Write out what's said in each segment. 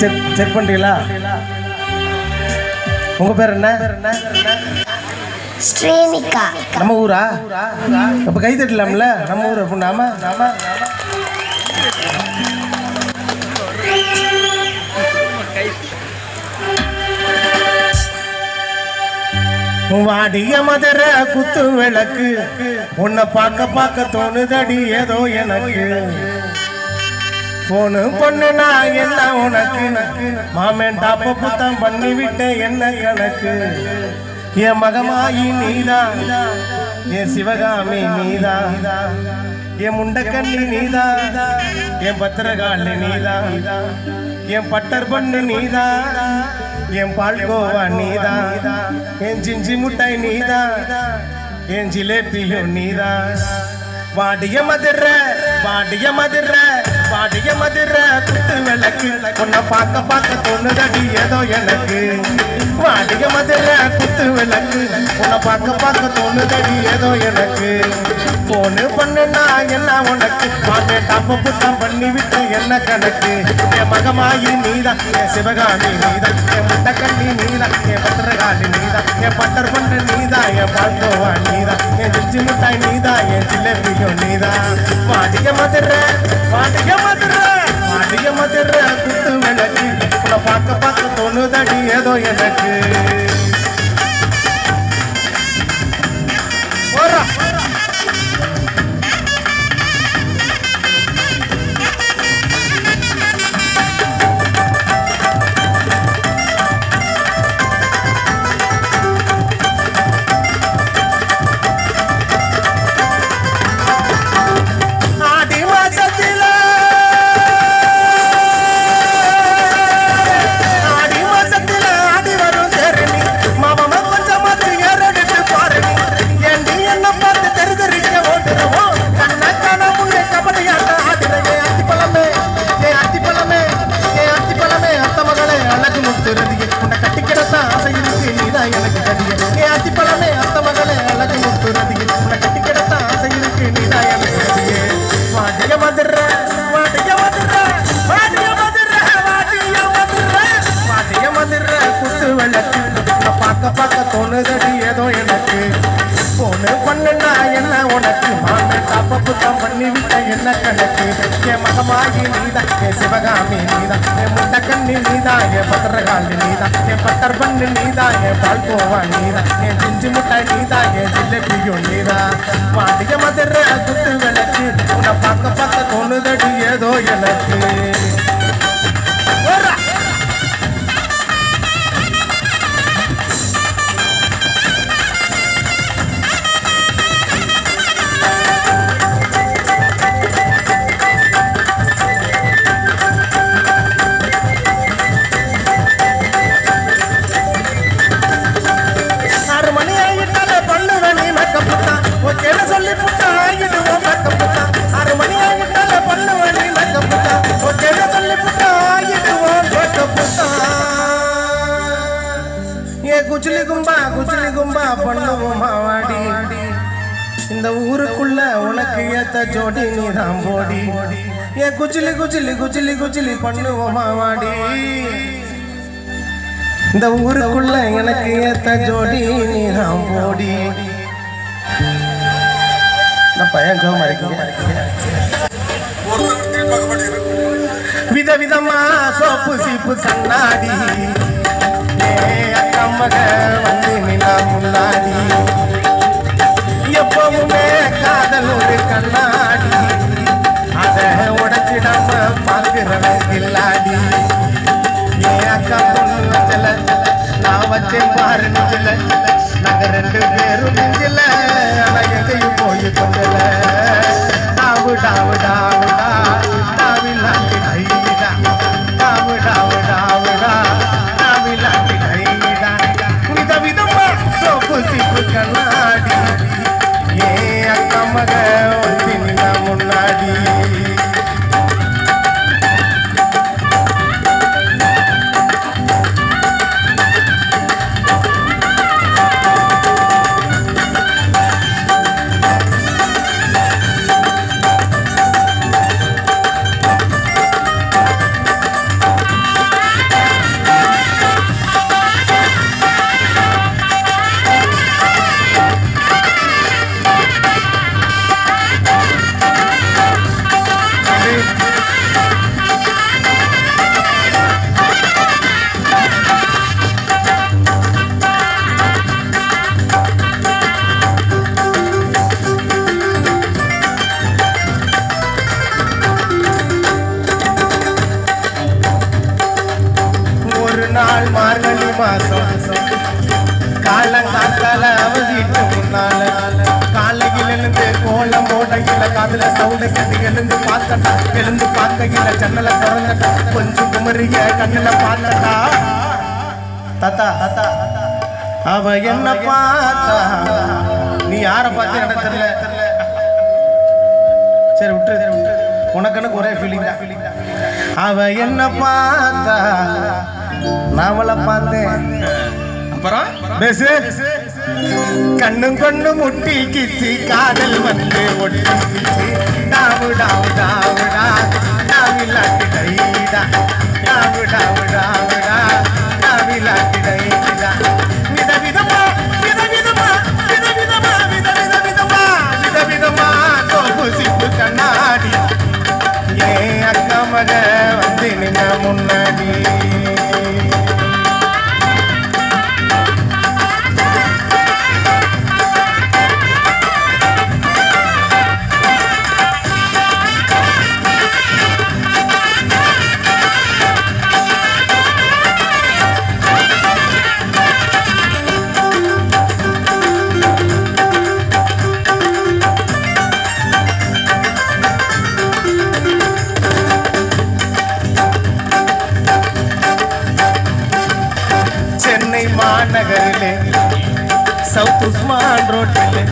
Check check பண்ணுறீங்களா உங்கள் பேர் என்ன? ஸ்ரீனிகா நம்ம ஊரா? அப்போ கை தட்டலாம்ல நம்ம ஊர் அப்போ நாம நாம? வாடிய மதுர குத்து விளக்கு. உன்னை பார்க்க பார்க்க தோணுதடி ஏதோ எனக்கு. போனு பொண்ணுனா என்ன உனக்கு. மாமன் டாப்ப புத்தம் பண்ணி விட்டேன் என்ன எனக்கு? என் மகமாயி நீதான் என் சிவகாமி நீதான் என் முண்டக்கண்ணி நீதான் என் பத்திரகாளி நீதான் என் பட்டர் பண்ணு நீதான் என் பால்கோவா நீதான் என் ஜிஞ்சி முட்டாய் நீதான் என் ஜிலேபியும் நீதான் வாடிய மதுர வாடிய மதுர. பாடிய மதுர குத்து விளக்கு. உன்னை பார்க்க பார்க்க தோணுதடி ஏதோ எனக்கு. பாடிய மதுர குத்து விளக்கு. உன்னை பார்க்க பார்க்க தோணுதடி ஏதோ எனக்கு. போனு பண்ணுனா என்ன உனக்கு? பாட்டு டாப்ப புத்தம் பண்ணி விட்டு என்ன கணக்கு? என் மகமாயி நீதான் என் சிவகாமி நீதான் என் முட்டக்கண்ணி நீதான் என் பத்திரகாளி நீதான் என் பட்டர் பண்ற நீதான் என் பால்கோவா நீதான் என் ஜிஞ்சி முட்டாய் நீதான் என் ஜிலேபியோ நீதான். பாடிய மதுரை பாடிய மதுரை வாடிய குத்து விளக்கு. உன்னை பார்க்க பார்க்க தோணுதடி ஏதோ எனக்கு. பார்க்க ஏதோ எனக்கு? போனு பண்ணுனா என்ன? உனக்கு மாமே தப்பப்பு தான் பண்ணி விட்ட என்ன கணக்கு? என் மகமாகி நீதான் என் சிவகாமி நீதான் என் முட்டக்கண்ணி நீதான் என் பத்திரகாலி நீதான் என் பட்டர் பண்ணு நீதான் என் பால் கோவா நீதான் என் ஜிஞ்சு முட்டாய் நீதான் என் ஜிலேபியும் நீதான். வாடிய மதுரை குத்து விளக்கு உன்னை பார்க்க பார்க்க தோணுதடி ஏதோ எனக்கு? பண்ணுவோம் மாவாடி இந்த ஊருக்குள்ள உனக்கு ஏத்த ஜோடி நீ தான் போடி. ஏ குச்சிலி குச்சிலி குச்சிலி குச்சிலி பண்ணுவோம் மாவாடி இந்த ஊருக்குள்ள எனக்கு ஏத்த ஜோடி நீ தான் போடி. இந்த பையன் ஜோ விதவிதமா சோப்பு சீப்பு கண்ணாடி. ஏ அக்கா மக வந்து எப்பவுமே காதல் ஒரு கண்ணாடி. அதை உடச்சிடாம பார்க்கிறவன் இல்லாடி ஏன் அக்கா பொண்ணு வச்சல நான் வச்சேன் பாரு நெஞ்சில. நாங்க ரெண்டு பேரும் நெஞ்சில. காலங்காத்தால அவதிட்டு முன்னால. காலையில் எழுந்து கோலம் ஓடையில காதுல சவுண்ட கட்டி எழுந்து பார்த்தட்டா எழுந்து பார்க்கையில ஜன்னல திறந்தட்டா கொஞ்சம் குமரிய கண்ணுல பார்த்தட்டா. தாத்தா தாத்தா அவ என்ன பார்த்தா? நீ யார பார்த்து எனக்கு தெரியல. சரி விட்டு விட்டு உனக்குன்னு ஒரே ஃபீலிங் தான். அவ என்ன பார்த்தா? நான் அவளை அப்புறம்? பேசு கண்ணும் கொண்ணும் முட்டி கிச்சி காதல் வந்து ஒட்டி கிச்சி. டாவு டாவு டாவுடா டாவிலாட்டு டைடா டாவு டாவு டாவுடா டாவிலாட்டு டைடா வித விதமா வித விதமா வித விதமா வித வித விதமா வித விதமா தோப்பு சிப்பு கண்ணாடி. ஏ அக்கா மக வந்து நின்ன முன்னாடி. உஸ்மான் நகரிலே சவுத் உஸ்மான் ரோட்டிலே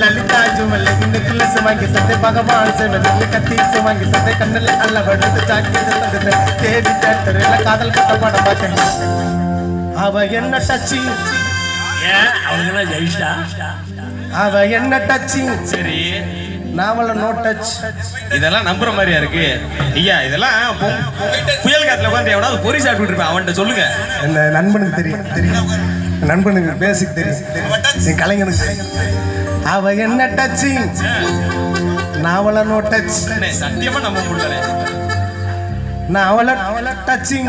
லலிதா ஜுவல் இன்னைக்குள்ள சுவாங்கி சந்தை பகவான் சிவனுக்கு கத்தி சுவாங்கி சந்தை கண்ணில் அல்ல வடுத்து தாக்கி தந்தது. தேவி தேட்டரில் காதல் கட்ட படம் பார்த்தேன். அவ என்ன டச்சி? அவங்களா ஜெயிஷா அவ என்ன டச்சி? சரி. நாவல நோ டச் இதெல்லாம் நம்புற மாதிரியா இருக்கு? ஐயா இதெல்லாம் புயல் காத்துல உட்காந்து எவனாவது பொறி சாப்பிட்டு இருப்பேன் அவன்கிட்ட சொல்லுங்க. என்ன நண்பனுக்கு தெரியும் தெரியும். நண்பனுக்கு பேசிக் தெரியும். என் கலைஞனுக்கு. அவ என்ன டச்சிங் நாவல நோ டச் சத்தியமா நம்ப முடியல நான் அவள அவள டச்சிங்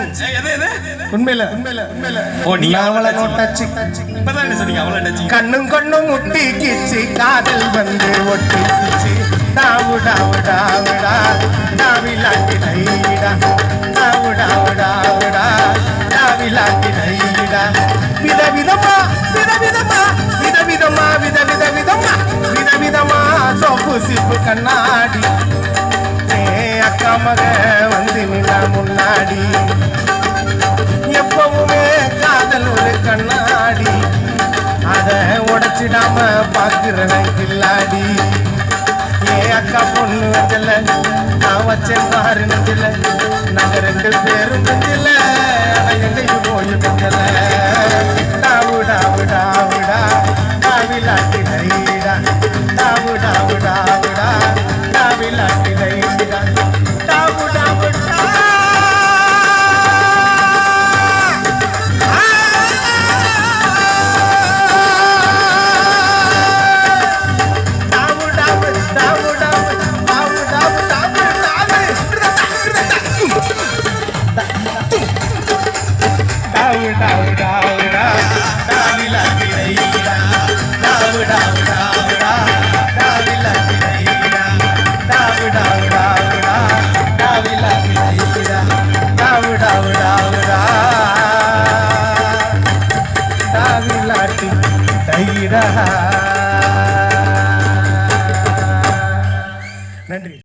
உண்மையில. உண்மையில உண்மையில. ஓ, அவள நோ touching. டச்சிங் இப்பதான் சொன்னீங்க அவ்வளவு டச்சிங் கண்ணும் கொண்ணும் முட்டி கிச்சி காதல் வந்து ஒட்டி கிச்சி. டாவு டாவு டாவுடா டாவிலாட்டி டைடா டாவு டாவு டாவுடா டாவிலாட்டி டைடா வித விதமா வித விதமா வித விதமா வித வித விதமா வித விதமா சோப்பு சிப்பு கண்ணாடி. காமக வந்து நின்னா முன்னாடி. எப்பவுமே காதல் ஒரு கண்ணாடி. அதை உடைச்சிடாம பாக்குறவன் கில்லாடி ஏ அக்கா பொண்ணு வச்சல நான் வச்சேன் பாரு நெஞ்சில. நாங்க ரெண்டு பேரும் நெஞ்சில எங்கேயும் போய் பஞ்சல